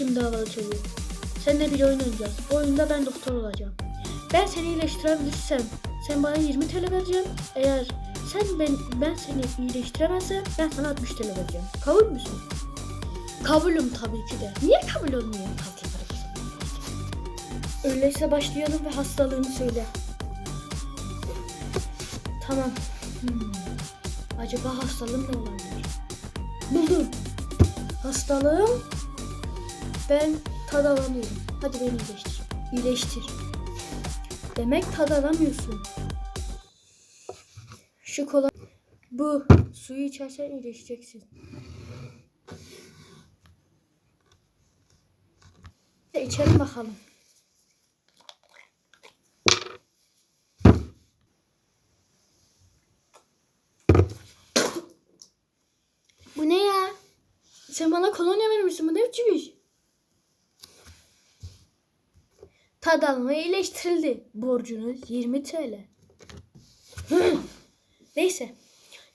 Şimdi havalı çocuk. Seninle bir oyun oynayacağız. Bu oyunda ben doktor olacağım. Ben seni iyileştirebilirsem sen bana 20 TL vereceksin. Eğer sen ben ben seni iyileştiremezsem ben sana 60 TL vereceğim. Kabul müsün? Kabulüm tabii ki de. Niye kabul olmuyor? De. Öyleyse başlayalım ve hastalığını söyle. Tamam. Hmm. Acaba hastalığım ne olabilir? Buldum. Hastalığım ben tad alamıyorum. Hadi beni iyileştir. İyileştir. Demek tad alamıyorsun. Şu kola bu suyu içersen iyileşeceksin. İçelim bakalım. Bu ne ya? Sen bana kolonya vermişsin. Bu ne biçim? Tad alma iyileştirildi. Borcunuz 20 TL. Neyse.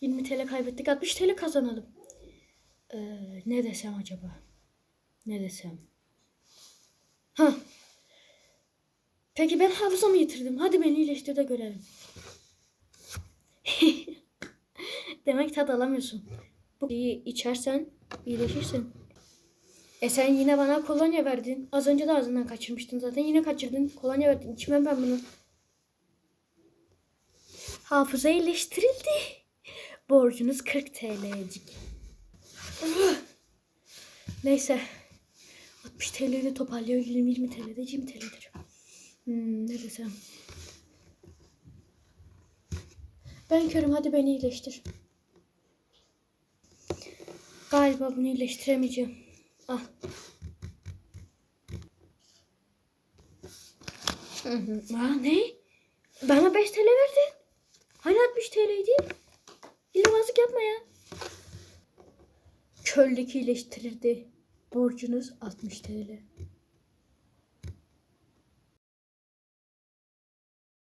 20 TL kaybettik. 60 TL kazanalım. Ee, ne desem acaba? Ne desem? Ha. Peki ben hafızamı yitirdim. Hadi beni iyileştir de görelim. Demek tad alamıyorsun. Bu iyi içersen iyileşirsin. E sen yine bana kolonya verdin. Az önce de ağzından kaçırmıştın zaten. Yine kaçırdın. Kolonya verdin. İçmem ben bunu. Hafıza iyileştirildi. Borcunuz 40 TL'cik. Neyse. 60 TL'yi toparlıyor. 20, 20 TL de 20 TL'dir. Hmm, ne desem. Ben körüm hadi beni iyileştir. Galiba bunu iyileştiremeyeceğim. Ah. Ne? Bana 5 TL verdin. Hani 60 TL'ydi? Hilebazlık yapma ya. Köldeki iyileştirirdi. Borcunuz 60 TL.